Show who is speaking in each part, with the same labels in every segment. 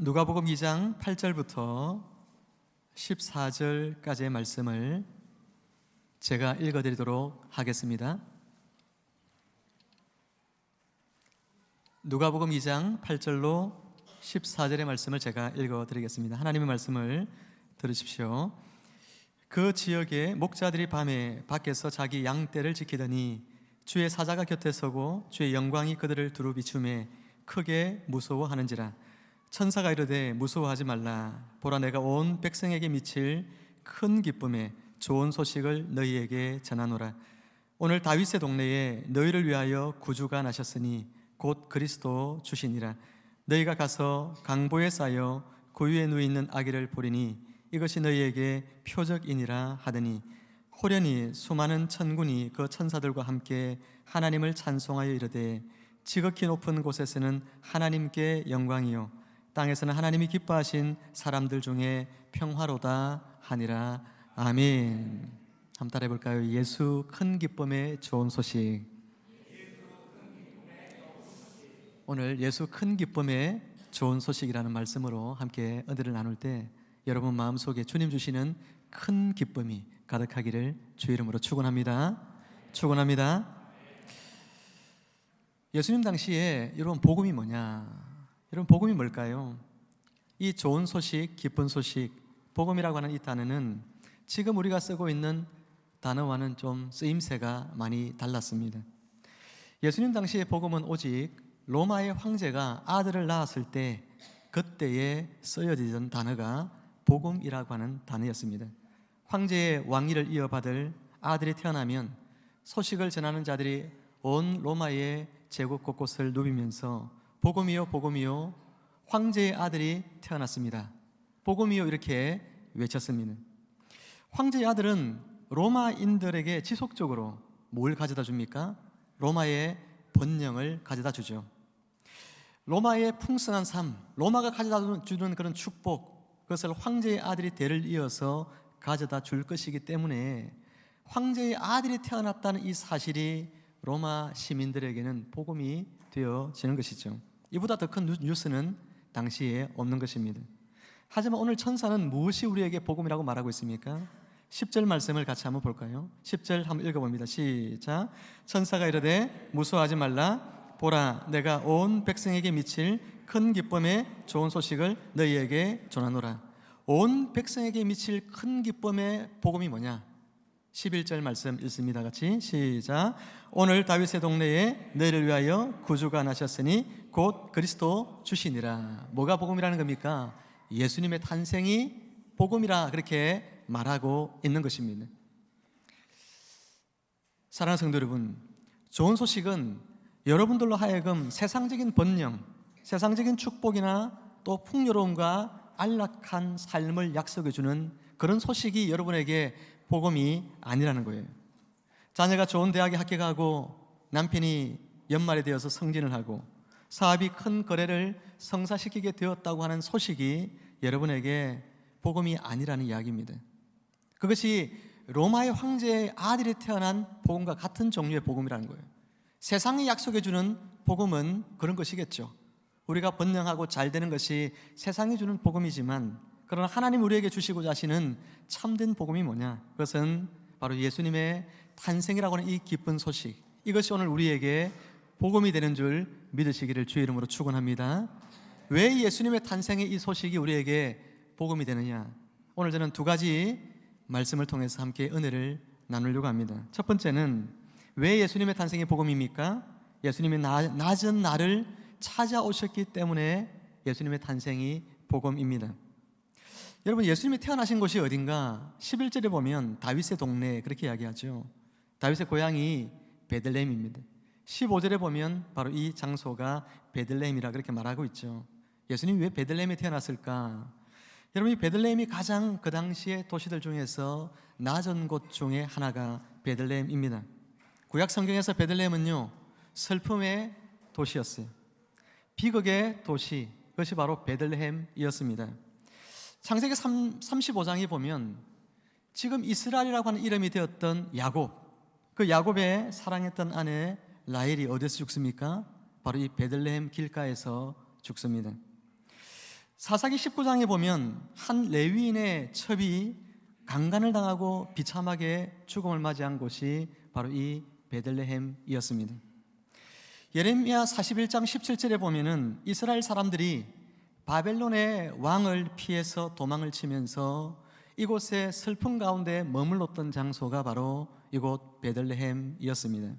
Speaker 1: 누가복음 2장 8절부터 14절까지의 말씀을 제가 읽어 드리도록 하겠습니다. 누가복음 2장 8절로 14절의 말씀을 제가 읽어 드리겠습니다. 하나님의 말씀을 들으십시오. 그 지역에 목자들이 밤에 밖에서 자기 양떼를 지키더니 주의 사자가 곁에 서고 주의 영광이 그들을 두루 비춤에 크게 무서워하는지라 천사가 이르되 무서워하지 말라. 보라 내가 온 백성에게 미칠 큰 기쁨에 좋은 소식을 너희에게 전하노라. 오늘 다윗의 동네에 너희를 위하여 구주가 나셨으니 곧 그리스도 주시니라. 너희가 가서 강보에 쌓여 고유에 누워 있는 아기를 보리니 이것이 너희에게 표적이니라 하더니 호련히 수많은 천군이 그 천사들과 함께 하나님을 찬송하여 이르되 지극히 높은 곳에서는 하나님께 영광이요 땅에서는 하나님이 기뻐하신 사람들 중에 평화로다 하니라 아멘. 한번 따라해 볼까요? 예수 큰 기쁨의 좋은 소식. 오늘 예수 큰 기쁨의 좋은 소식이라는 말씀으로 함께 은혜를 나눌 때 여러분 마음속에 주님 주시는 큰 기쁨이 가득하기를 주 이름으로 축원합니다. 축원합니다. 예수님 당시에 여러분 복음이 뭐냐? 여러분 복음이 뭘까요? 이 좋은 소식, 기쁜 소식, 복음이라고 하는 이 단어는 지금 우리가 쓰고 있는 단어와는 좀 쓰임새가 많이 달랐습니다. 예수님 당시의 복음은 오직 로마의 황제가 아들을 낳았을 때 그때에 쓰여지던 단어가 복음이라고 하는 단어였습니다. 황제의 왕위를 이어받을 아들이 태어나면 소식을 전하는 자들이 온 로마의 제국 곳곳을 누비면서 복음이요 복음이요 황제의 아들이 태어났습니다. 복음이요 이렇게 외쳤습니다. 황제의 아들은 로마인들에게 지속적으로 뭘 가져다 줍니까? 로마의 번영을 가져다 주죠. 로마의 풍성한 삶, 로마가 가져다 주는 그런 축복, 그것을 황제의 아들이 대를 이어서 가져다 줄 것이기 때문에 황제의 아들이 태어났다는 이 사실이 로마 시민들에게는 복음이 되어지는 것이죠. 이보다 더 큰 뉴스는 당시에 없는 것입니다. 하지만 오늘 천사는 무엇이 우리에게 복음이라고 말하고 있습니까? 10절 말씀을 같이 한번 볼까요? 10절 한번 읽어봅니다. 시작. 천사가 이르되 무서워하지 말라. 보라, 내가 온 백성에게 미칠 큰 기쁨의 좋은 소식을 너희에게 전하노라. 온 백성에게 미칠 큰 기쁨의 복음이 뭐냐? 11절 말씀 읽습니다. 같이 시작. 오늘 다윗의 동네에 너희를 위하여 구주가 나셨으니 곧 그리스도 주시니라. 뭐가 복음이라는 겁니까? 예수님의 탄생이 복음이라 그렇게 말하고 있는 것입니다. 사랑하는 성도 여러분, 좋은 소식은 여러분들로 하여금 세상적인 번영, 세상적인 축복이나 또 풍요로움과 안락한 삶을 약속해 주는 그런 소식이 여러분에게 복음이 아니라는 거예요. 자녀가 좋은 대학에 합격하고 남편이 연말이 되어서 승진을 하고 사업이 큰 거래를 성사시키게 되었다고 하는 소식이 여러분에게 복음이 아니라는 이야기입니다. 그것이 로마의 황제의 아들이 태어난 복음과 같은 종류의 복음이라는 거예요. 세상이 약속해 주는 복음은 그런 것이겠죠. 우리가 번영하고 잘 되는 것이 세상이 주는 복음이지만 그러나 하나님 우리에게 주시고자 하시는 참된 복음이 뭐냐? 그것은 바로 예수님의 탄생이라고 하는 이 기쁜 소식. 이것이 오늘 우리에게 복음이 되는 줄 믿으시기를 주의 이름으로 축원합니다. 왜 예수님의 탄생의 이 소식이 우리에게 복음이 되느냐? 오늘 저는 두 가지 말씀을 통해서 함께 은혜를 나누려고 합니다. 첫 번째는 왜 예수님의 탄생이 복음입니까? 예수님이 낮은 나를 찾아오셨기 때문에 예수님의 탄생이 복음입니다. 여러분 예수님이 태어나신 곳이 어딘가 11절에 보면 다윗의 동네 그렇게 이야기하죠. 다윗의 고향이 베들레헴입니다. 15절에 보면 바로 이 장소가 베들레헴이라 그렇게 말하고 있죠. 예수님이 왜 베들레헴에 태어났을까? 여러분 이 베들레헴이 가장 그 당시의 도시들 중에서 낮은 곳 중에 하나가 베들레헴입니다. 구약 성경에서 베들레헴은요 슬픔의 도시였어요. 비극의 도시 그것이 바로 베들레헴이었습니다. 창세기 3, 35장에 보면 지금 이스라엘이라고 하는 이름이 되었던 야곱 그 야곱의 사랑했던 아내 라헬이 어디서 죽습니까? 바로 이 베들레헴 길가에서 죽습니다. 사사기 19장에 보면 한 레위인의 첩이 강간을 당하고 비참하게 죽음을 맞이한 곳이 바로 이 베들레헴이었습니다. 예레미야 41장 17절에 보면은 이스라엘 사람들이 바벨론의 왕을 피해서 도망을 치면서 이곳에 슬픔 가운데 머물렀던 장소가 바로 이곳 베들레헴이었습니다.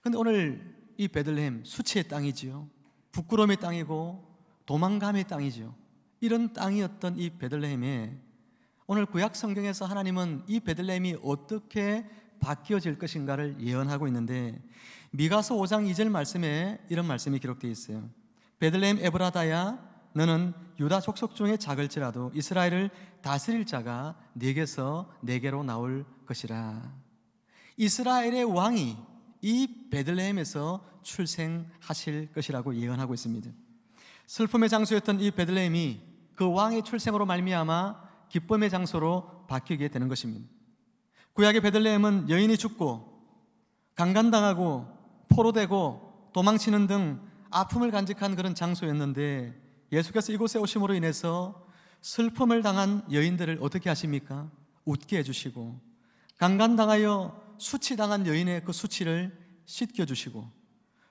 Speaker 1: 근데 오늘 이 베들레헴 수치의 땅이지요. 부끄러움의 땅이고 도망감의 땅이지요. 이런 땅이었던 이 베들레헴에 오늘 구약 성경에서 하나님은 이 베들레헴이 어떻게 바뀌어질 것인가를 예언하고 있는데 미가서 5장 2절 말씀에 이런 말씀이 기록되어 있어요. 베들레헴 에브라다야 너는 유다 족속 중에 작을지라도 이스라엘을 다스릴 자가 네게서 네게로 나올 것이라. 이스라엘의 왕이 이 베들레헴에서 출생하실 것이라고 예언하고 있습니다. 슬픔의 장소였던 이 베들레헴이 그 왕의 출생으로 말미암아 기쁨의 장소로 바뀌게 되는 것입니다. 구약의 베들레헴은 여인이 죽고 강간당하고 포로되고 도망치는 등 아픔을 간직한 그런 장소였는데 예수께서 이곳에 오심으로 인해서 슬픔을 당한 여인들을 어떻게 하십니까? 웃게 해주시고 강간당하여 수치당한 여인의 그 수치를 씻겨주시고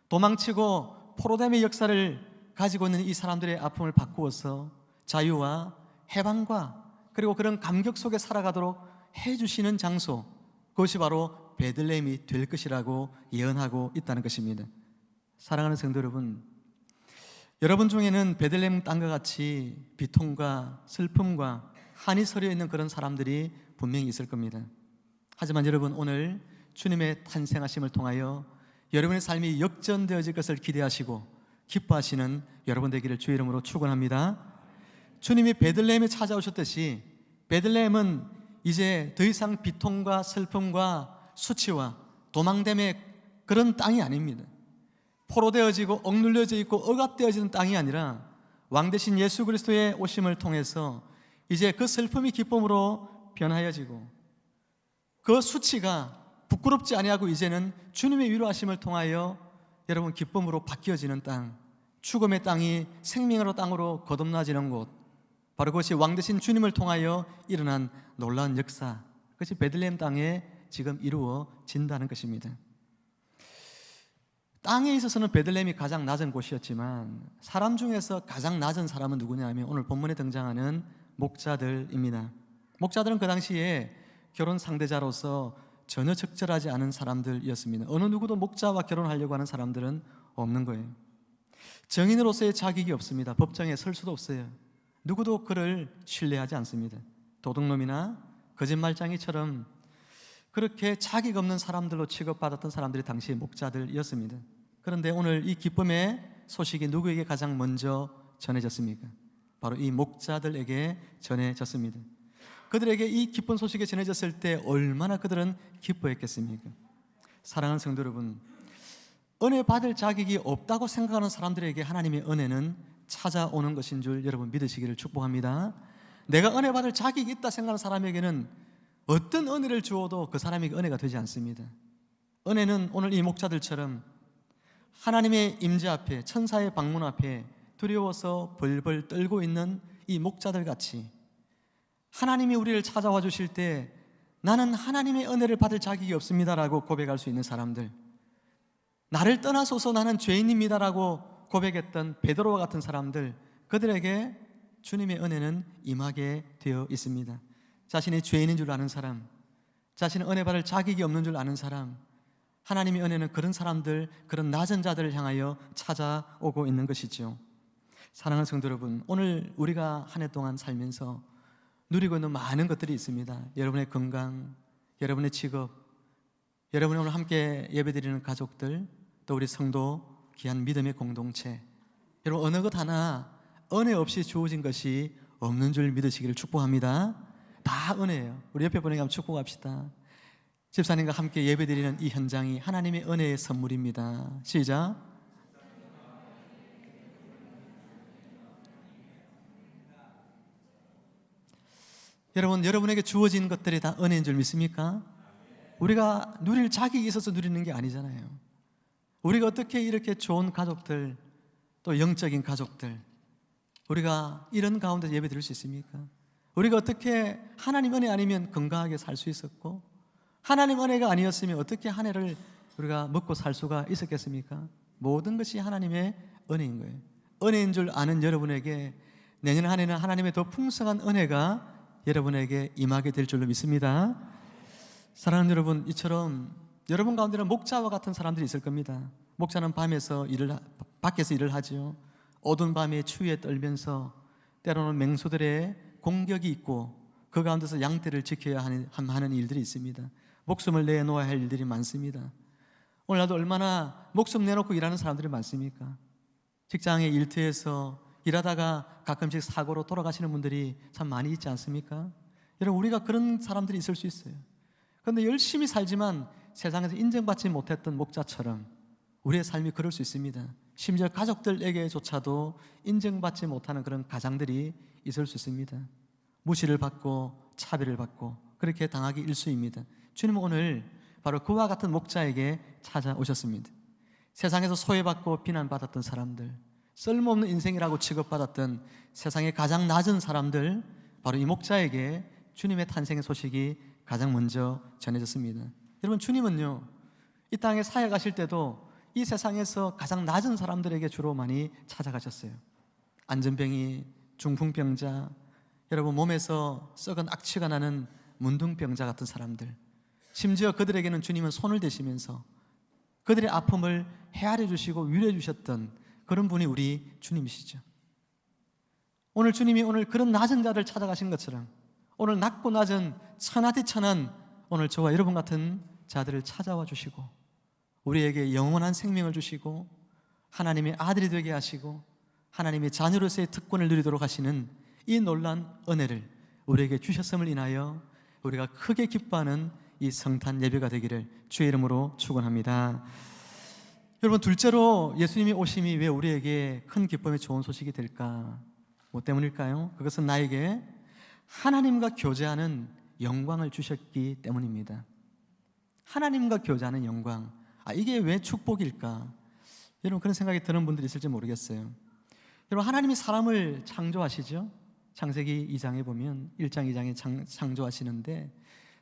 Speaker 1: 도망치고 포로됨의 역사를 가지고 있는 이 사람들의 아픔을 바꾸어서 자유와 해방과 그리고 그런 감격 속에 살아가도록 해주시는 장소 그것이 바로 베들레헴이 될 것이라고 예언하고 있다는 것입니다. 사랑하는 성도 여러분, 여러분 중에는 베들레헴 땅과 같이 비통과 슬픔과 한이 서려 있는 그런 사람들이 분명히 있을 겁니다. 하지만 여러분 오늘 주님의 탄생하심을 통하여 여러분의 삶이 역전되어질 것을 기대하시고 기뻐하시는 여러분 되기를 주의 이름으로 축원합니다. 주님이 베들레헴에 찾아오셨듯이 베들레헴은 이제 더 이상 비통과 슬픔과 수치와 도망됨의 그런 땅이 아닙니다. 포로되어지고 억눌려져 있고 억압되어지는 땅이 아니라 왕 대신 예수 그리스도의 오심을 통해서 이제 그 슬픔이 기쁨으로 변하여지고 그 수치가 부끄럽지 아니하고 이제는 주님의 위로하심을 통하여 여러분 기쁨으로 바뀌어지는 땅, 죽음의 땅이 생명으로 땅으로 거듭나지는 곳, 바로 그것이 왕 대신 주님을 통하여 일어난 놀라운 역사, 그것이 베들레헴 땅에 지금 이루어진다는 것입니다. 땅에 있어서는 베들레헴이 가장 낮은 곳이었지만 사람 중에서 가장 낮은 사람은 누구냐 하면 오늘 본문에 등장하는 목자들입니다. 목자들은 그 당시에 결혼 상대자로서 전혀 적절하지 않은 사람들이었습니다. 어느 누구도 목자와 결혼하려고 하는 사람들은 없는 거예요. 정인으로서의 자격이 없습니다. 법정에 설 수도 없어요. 누구도 그를 신뢰하지 않습니다. 도둑놈이나 거짓말장이처럼 그렇게 자격 없는 사람들로 취급받았던 사람들이 당시 목자들이었습니다. 그런데 오늘 이 기쁨의 소식이 누구에게 가장 먼저 전해졌습니까? 바로 이 목자들에게 전해졌습니다. 그들에게 이 기쁜 소식이 전해졌을 때 얼마나 그들은 기뻐했겠습니까? 사랑하는 성도 여러분, 은혜 받을 자격이 없다고 생각하는 사람들에게 하나님의 은혜는 찾아오는 것인 줄 여러분 믿으시기를 축복합니다. 내가 은혜 받을 자격이 있다 생각하는 사람에게는 어떤 은혜를 주어도 그 사람에게 은혜가 되지 않습니다. 은혜는 오늘 이 목자들처럼 하나님의 임재 앞에 천사의 방문 앞에 두려워서 벌벌 떨고 있는 이 목자들 같이 하나님이 우리를 찾아와 주실 때 나는 하나님의 은혜를 받을 자격이 없습니다라고 고백할 수 있는 사람들 나를 떠나소서 나는 죄인입니다라고 고백했던 베드로와 같은 사람들 그들에게 주님의 은혜는 임하게 되어 있습니다. 자신이 죄인인 줄 아는 사람, 자신은 은혜 받을 자격이 없는 줄 아는 사람, 하나님의 은혜는 그런 사람들, 그런 낮은 자들을 향하여 찾아오고 있는 것이지요. 사랑하는 성도 여러분, 오늘 우리가 한 해 동안 살면서 누리고 있는 많은 것들이 있습니다. 여러분의 건강, 여러분의 직업, 여러분이 오늘 함께 예배드리는 가족들, 또 우리 성도 귀한 믿음의 공동체. 여러분 어느 것 하나 은혜 없이 주어진 것이 없는 줄 믿으시기를 축복합니다. 다 은혜예요. 우리 옆에 한번 축복합시다. 집사님과 함께 예배드리는 이 현장이 하나님의 은혜의 선물입니다. 시작. 여러분, 여러분에게 주어진 것들이 다 은혜인 줄 믿습니까? 우리가 누릴 자격이 있어서 누리는 게 아니잖아요. 우리가 어떻게 이렇게 좋은 가족들, 또 영적인 가족들, 우리가 이런 가운데 예배 드릴 수 있습니까? 우리가 어떻게 하나님 은혜 아니면 건강하게 살 수 있었고 하나님 은혜가 아니었으면 어떻게 한 해를 우리가 먹고 살 수가 있었겠습니까? 모든 것이 하나님의 은혜인 거예요. 은혜인 줄 아는 여러분에게 내년 한 해는 하나님의 더 풍성한 은혜가 여러분에게 임하게 될 줄로 믿습니다. 사랑하는 여러분, 이처럼 여러분 가운데는 목자와 같은 사람들이 있을 겁니다. 목자는 밤에서 일을 하- 밖에서 일을 하지요. 어두운 밤에 추위에 떨면서 때로는 맹수들의 공격이 있고 그 가운데서 양떼를 지켜야 하는, 하는 일들이 있습니다. 목숨을 내놓아야 할 일들이 많습니다. 오늘 나도 얼마나 목숨 내놓고 일하는 사람들이 많습니까? 직장의 일터에서 일하다가 가끔씩 사고로 돌아가시는 분들이 참 많이 있지 않습니까? 여러분 우리가 그런 사람들이 있을 수 있어요. 그런데 열심히 살지만 세상에서 인정받지 못했던 목자처럼 우리의 삶이 그럴 수 있습니다. 심지어 가족들에게조차도 인정받지 못하는 그런 가장들이 있을 수 있습니다. 무시를 받고 차별을 받고 그렇게 당하기 일수입니다. 주님은 오늘 바로 그와 같은 목자에게 찾아오셨습니다. 세상에서 소외받고 비난받았던 사람들, 쓸모없는 인생이라고 취급받았던 세상의 가장 낮은 사람들, 바로 이 목자에게 주님의 탄생의 소식이 가장 먼저 전해졌습니다. 여러분, 주님은요, 이 땅에 사역하실 때도 이 세상에서 가장 낮은 사람들에게 주로 많이 찾아가셨어요. 안전병이, 중풍병자, 여러분 몸에서 썩은 악취가 나는 문둥병자 같은 사람들, 심지어 그들에게는 주님은 손을 대시면서 그들의 아픔을 헤아려 주시고 위로해 주셨던 그런 분이 우리 주님이시죠. 오늘 주님이 오늘 그런 낮은 자를 찾아가신 것처럼 오늘 낮고 낮은 천하디천한 오늘 저와 여러분 같은 자들을 찾아와 주시고 우리에게 영원한 생명을 주시고 하나님의 아들이 되게 하시고 하나님의 자녀로서의 특권을 누리도록 하시는 이 놀란 은혜를 우리에게 주셨음을 인하여 우리가 크게 기뻐하는 이 성탄 예배가 되기를 주의 이름으로 축원합니다. 여러분 둘째로 예수님이 오심이 왜 우리에게 큰 기쁨의 좋은 소식이 될까? 뭐 때문일까요? 그것은 나에게 하나님과 교제하는 영광을 주셨기 때문입니다. 하나님과 교제하는 영광. 아, 이게 왜 축복일까? 여러분 그런 생각이 드는 분들이 있을지 모르겠어요. 여러분 하나님이 사람을 창조하시죠? 창세기 2장에 보면 1장 2장에 창, 창조하시는데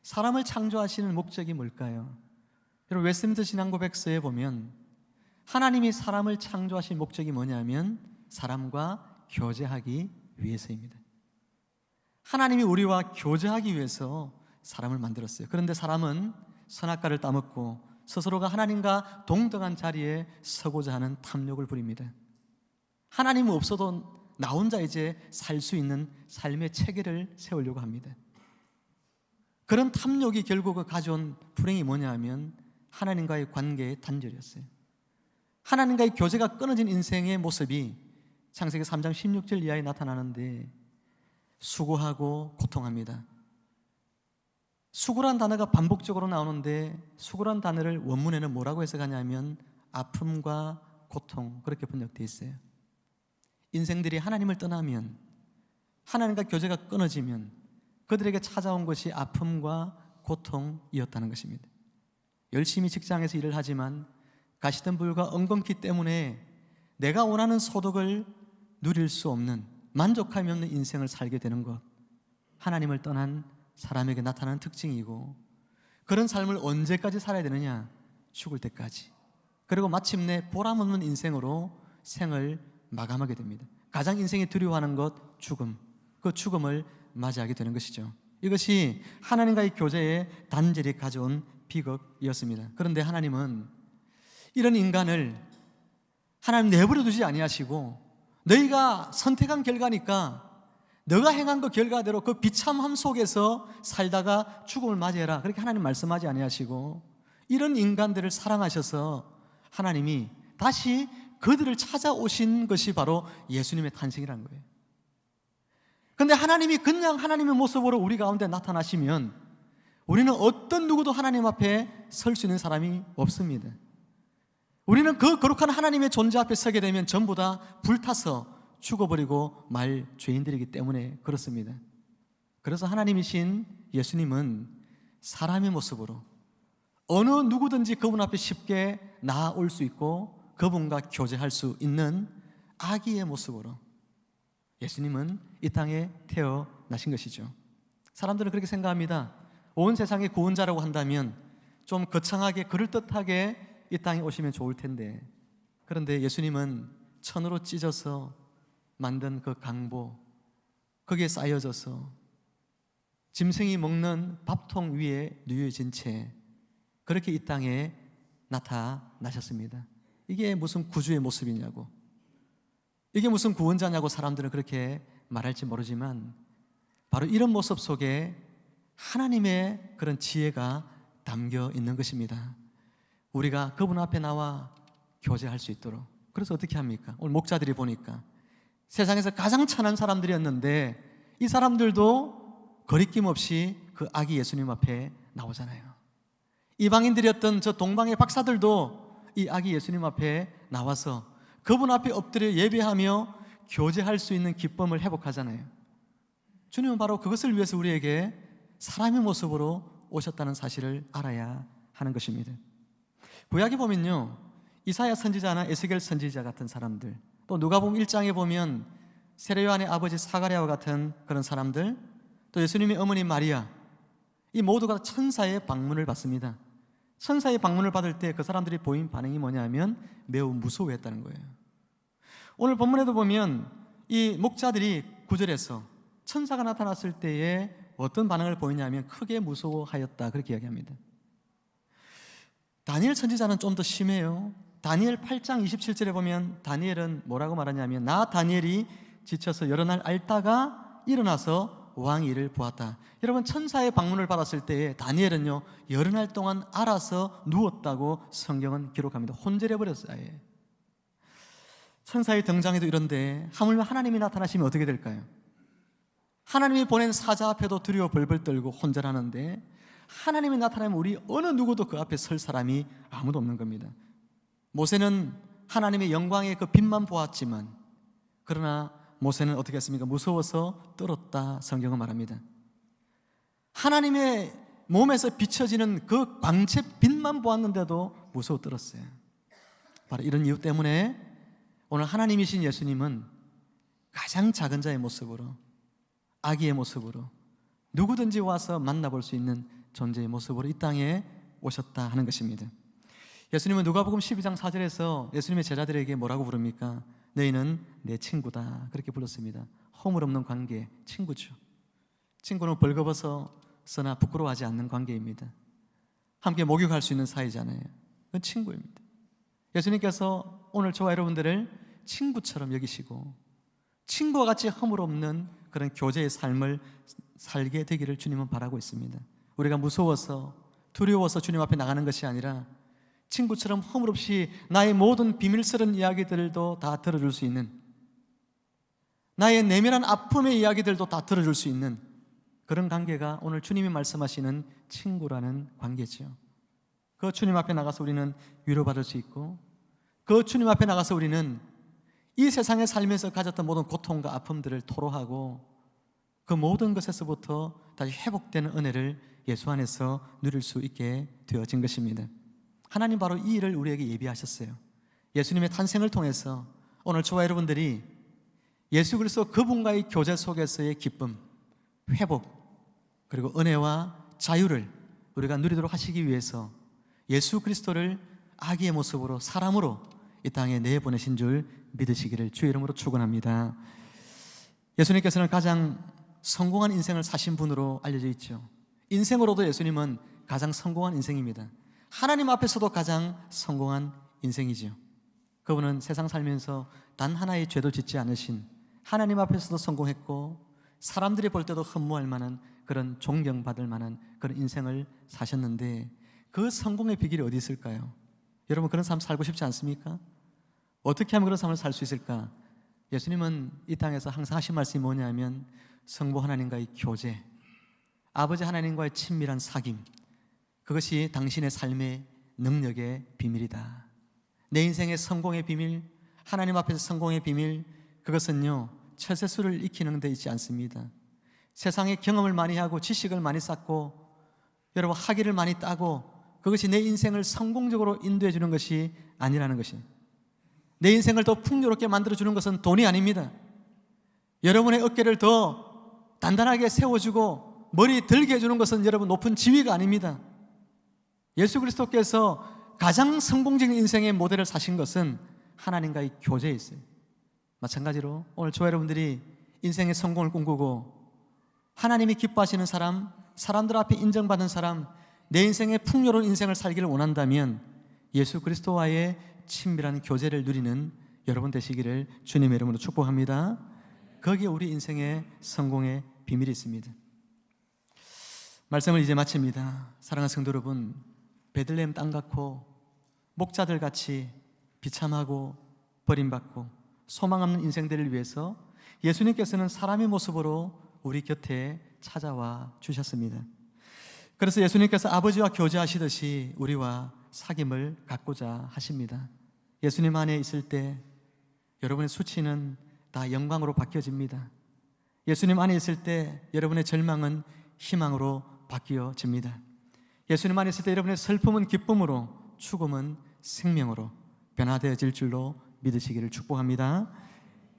Speaker 1: 사람을 창조하시는 목적이 뭘까요? 여러분 웨스민트 신앙 고백서에 보면 하나님이 사람을 창조하신 목적이 뭐냐면 사람과 교제하기 위해서입니다. 하나님이 우리와 교제하기 위해서 사람을 만들었어요. 그런데 사람은 선악과를 따먹고 스스로가 하나님과 동등한 자리에 서고자 하는 탐욕을 부립니다. 하나님은 없어도 나 혼자 이제 살 수 있는 삶의 체계를 세우려고 합니다. 그런 탐욕이 결국 그 가져온 불행이 뭐냐 하면 하나님과의 관계의 단절이었어요. 하나님과의 교제가 끊어진 인생의 모습이 창세기 3장 16절 이하에 나타나는데 수고하고 고통합니다. 수고란 단어가 반복적으로 나오는데 수고란 단어를 원문에는 뭐라고 해석하냐면 아픔과 고통 그렇게 번역되어 있어요. 인생들이 하나님을 떠나면 하나님과 교제가 끊어지면 그들에게 찾아온 것이 아픔과 고통이었다는 것입니다. 열심히 직장에서 일을 하지만 가시던 불과 엉겅기 때문에 내가 원하는 소득을 누릴 수 없는 만족함이 없는 인생을 살게 되는 것 하나님을 떠난 사람에게 나타나는 특징이고 그런 삶을 언제까지 살아야 되느냐 죽을 때까지 그리고 마침내 보람 없는 인생으로 생을 마감하게 됩니다. 가장 인생이 두려워하는 것 죽음 그 죽음을 맞이하게 되는 것이죠. 이것이 하나님과의 교제의 단절이 가져온 비극이었습니다. 그런데 하나님은 이런 인간을 하나님 내버려 두지 아니하시고 너희가 선택한 결과니까 너가 행한 그 결과대로 그 비참함 속에서 살다가 죽음을 맞이해라. 그렇게 하나님 말씀하지 아니하시고 이런 인간들을 사랑하셔서 하나님이 다시 그들을 찾아오신 것이 바로 예수님의 탄생이라는 거예요. 근데 하나님이 그냥 하나님의 모습으로 우리 가운데 나타나시면 우리는 어떤 누구도 하나님 앞에 설 수 있는 사람이 없습니다. 우리는 그 거룩한 하나님의 존재 앞에 서게 되면 전부 다 불타서 죽어버리고 말 죄인들이기 때문에 그렇습니다. 그래서 하나님이신 예수님은 사람의 모습으로 어느 누구든지 그분 앞에 쉽게 나아올 수 있고 그분과 교제할 수 있는 아기의 모습으로 예수님은 이 땅에 태어나신 것이죠. 사람들은 그렇게 생각합니다. 온 세상의 구원자라고 한다면 좀 거창하게 그럴듯하게 이 땅에 오시면 좋을 텐데 그런데 예수님은 천으로 찢어서 만든 그 강보 거기에 쌓여져서 짐승이 먹는 밥통 위에 누워진 채 그렇게 이 땅에 나타나셨습니다. 이게 무슨 구주의 모습이냐고 이게 무슨 구원자냐고 사람들은 그렇게 말할지 모르지만 바로 이런 모습 속에 하나님의 그런 지혜가 담겨 있는 것입니다. 우리가 그분 앞에 나와 교제할 수 있도록. 그래서 어떻게 합니까? 오늘 목자들이 보니까 세상에서 가장 찬한 사람들이었는데 이 사람들도 거리낌 없이 그 아기 예수님 앞에 나오잖아요. 이방인들이었던 저 동방의 박사들도 이 아기 예수님 앞에 나와서 그분 앞에 엎드려 예배하며 교제할 수 있는 기쁨을 회복하잖아요. 주님은 바로 그것을 위해서 우리에게 사람의 모습으로 오셨다는 사실을 알아야 하는 것입니다. 구약에 보면요. 이사야 선지자나 에스겔 선지자 같은 사람들 또 누가복음 1장에 보면 세례요한의 아버지 사가랴와 같은 그런 사람들 또 예수님의 어머니 마리아 이 모두가 천사의 방문을 받습니다. 천사의 방문을 받을 때 그 사람들이 보인 반응이 뭐냐면 매우 무서워했다는 거예요. 오늘 본문에도 보면 이 목자들이 구절에서 천사가 나타났을 때에 어떤 반응을 보이냐면 크게 무서워하였다 그렇게 이야기합니다. 다니엘 선지자는 좀 더 심해요. 다니엘 8장 27절에 보면 다니엘은 뭐라고 말하냐면 나 다니엘이 지쳐서 여러 날 앓다가 일어나서 왕 일을 보았다. 여러분 천사의 방문을 받았을 때에 다니엘은요 여러 날 동안 알아서 누웠다고 성경은 기록합니다. 혼절해 버렸어요. 천사의 등장에도 이런데 하물며 하나님이 나타나시면 어떻게 될까요? 하나님이 보낸 사자 앞에도 두려워 벌벌 떨고 혼절하는데 하나님이 나타나면 우리 어느 누구도 그 앞에 설 사람이 아무도 없는 겁니다. 모세는 하나님의 영광의 그 빛만 보았지만 그러나 모세는 어떻게 했습니까? 무서워서 떨었다 성경은 말합니다. 하나님의 몸에서 비춰지는 그 광채 빛만 보았는데도 무서워 떨었어요. 바로 이런 이유 때문에 오늘 하나님이신 예수님은 가장 작은 자의 모습으로 아기의 모습으로 누구든지 와서 만나볼 수 있는 존재의 모습으로 이 땅에 오셨다 하는 것입니다. 예수님은 누가복음 12장 4절에서 예수님의 제자들에게 뭐라고 부릅니까? 너희는 내 친구다 그렇게 불렀습니다. 허물 없는 관계, 친구죠. 친구는 벌거벗어서나 부끄러워하지 않는 관계입니다. 함께 목욕할 수 있는 사이잖아요. 그건 친구입니다. 예수님께서 오늘 저와 여러분들을 친구처럼 여기시고 친구와 같이 허물 없는 그런 교제의 삶을 살게 되기를 주님은 바라고 있습니다. 우리가 무서워서 두려워서 주님 앞에 나가는 것이 아니라 친구처럼 허물없이 나의 모든 비밀스러운 이야기들도 다 들어줄 수 있는 나의 내면한 아픔의 이야기들도 다 들어줄 수 있는 그런 관계가 오늘 주님이 말씀하시는 친구라는 관계지요. 그 주님 앞에 나가서 우리는 위로받을 수 있고 그 주님 앞에 나가서 우리는 이 세상에 살면서 가졌던 모든 고통과 아픔들을 토로하고 그 모든 것에서부터 다시 회복되는 은혜를 예수 안에서 누릴 수 있게 되어진 것입니다. 하나님 바로 이 일을 우리에게 예비하셨어요. 예수님의 탄생을 통해서 오늘 저와 여러분들이 예수 그리스도 그분과의 교제 속에서의 기쁨, 회복, 그리고 은혜와 자유를 우리가 누리도록 하시기 위해서 예수 그리스도를 아기의 모습으로 사람으로 이 땅에 내보내신 줄 믿으시기를 주의 이름으로 축원합니다. 예수님께서는 가장 성공한 인생을 사신 분으로 알려져 있죠. 인생으로도 예수님은 가장 성공한 인생입니다. 하나님 앞에서도 가장 성공한 인생이지요. 그분은 세상 살면서 단 하나의 죄도 짓지 않으신 하나님 앞에서도 성공했고 사람들이 볼 때도 흠모할 만한 그런 존경받을 만한 그런 인생을 사셨는데 그 성공의 비결이 어디 있을까요? 여러분 그런 삶 살고 싶지 않습니까? 어떻게 하면 그런 삶을 살 수 있을까? 예수님은 이 땅에서 항상 하신 말씀이 뭐냐면 성부 하나님과의 교제, 아버지 하나님과의 친밀한 사귐, 그것이 당신의 삶의 능력의 비밀이다. 내 인생의 성공의 비밀, 하나님 앞에서 성공의 비밀, 그것은요, 철새수를 익히는 데 있지 않습니다. 세상에 경험을 많이 하고 지식을 많이 쌓고 여러분 학위를 많이 따고 그것이 내 인생을 성공적으로 인도해 주는 것이 아니라는 것이 내 인생을 더 풍요롭게 만들어 주는 것은 돈이 아닙니다. 여러분의 어깨를 더 단단하게 세워주고 머리 들게 해주는 것은 여러분 높은 지위가 아닙니다. 예수 그리스도께서 가장 성공적인 인생의 모델을 사신 것은 하나님과의 교제에 있어요. 마찬가지로 오늘 저 여러분들이 인생의 성공을 꿈꾸고 하나님이 기뻐하시는 사람, 사람들 앞에 인정받는 사람, 내 인생의 풍요로운 인생을 살기를 원한다면 예수 그리스도와의 친밀한 교제를 누리는 여러분 되시기를 주님의 이름으로 축복합니다. 거기에 우리 인생의 성공의 비밀이 있습니다. 말씀을 이제 마칩니다. 사랑하는 성도 여러분, 베들레헴 땅 같고 목자들 같이 비참하고 버림받고 소망 없는 인생들을 위해서 예수님께서는 사람의 모습으로 우리 곁에 찾아와 주셨습니다. 그래서 예수님께서 아버지와 교제하시듯이 우리와 사귐을 갖고자 하십니다. 예수님 안에 있을 때 여러분의 수치는 다 영광으로 바뀌어집니다. 예수님 안에 있을 때 여러분의 절망은 희망으로 바뀌어집니다. 예수님 안에 있을 때 여러분의 슬픔은 기쁨으로, 죽음은 생명으로 변화되어질 줄로 믿으시기를 축복합니다.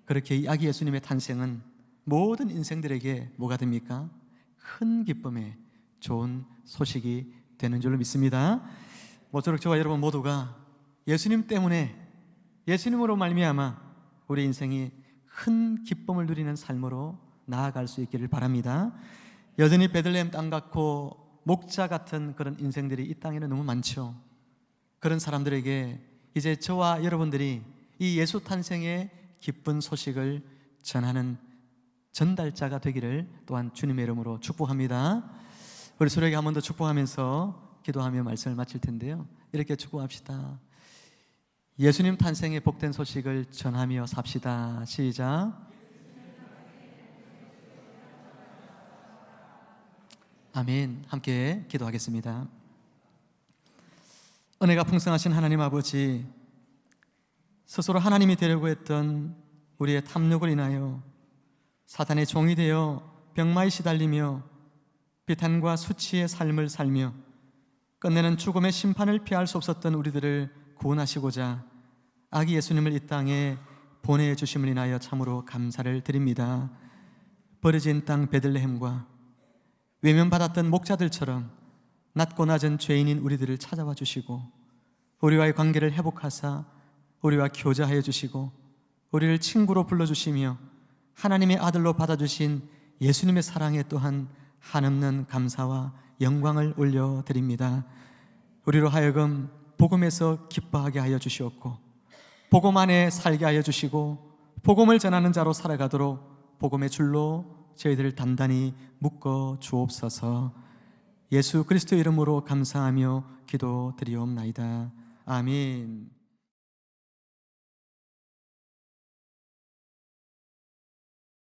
Speaker 1: 그렇게 이 아기 예수님의 탄생은 모든 인생들에게 뭐가 됩니까? 큰 기쁨의 좋은 소식이 되는 줄로 믿습니다. 모쪼록 저와 여러분 모두가 예수님 때문에 예수님으로 말미암아 우리 인생이 큰 기쁨을 누리는 삶으로 나아갈 수 있기를 바랍니다. 여전히 베들레헴 땅 같고 목자 같은 그런 인생들이 이 땅에는 너무 많죠. 그런 사람들에게 이제 저와 여러분들이 이 예수 탄생의 기쁜 소식을 전하는 전달자가 되기를 또한 주님의 이름으로 축복합니다. 우리 서로에게 한 번 더 축복하면서 기도하며 말씀을 마칠 텐데요. 이렇게 축복합시다. 예수님 탄생의 복된 소식을 전하며 삽시다. 시작. 아멘. 함께 기도하겠습니다. 은혜가 풍성하신 하나님 아버지, 스스로 하나님이 되려고 했던 우리의 탐욕을 인하여 사탄의 종이 되어 병마에 시달리며 비탄과 수치의 삶을 살며 끝내는 죽음의 심판을 피할 수 없었던 우리들을 구원하시고자 아기 예수님을 이 땅에 보내 주심을 인하여 참으로 감사를 드립니다. 버려진 땅 베들레헴과 외면받았던 목자들처럼 낮고 낮은 죄인인 우리들을 찾아와 주시고 우리와의 관계를 회복하사 우리와 교제하여 주시고 우리를 친구로 불러주시며 하나님의 아들로 받아주신 예수님의 사랑에 또한 한없는 감사와 영광을 올려드립니다. 우리로 하여금 복음에서 기뻐하게 하여 주시옵고 복음 안에 살게 하여 주시고 복음을 전하는 자로 살아가도록 복음의 줄로 저희들을 단단히 묶어 주옵소서. 예수 그리스도 이름으로 감사하며 기도드리옵나이다. 아멘.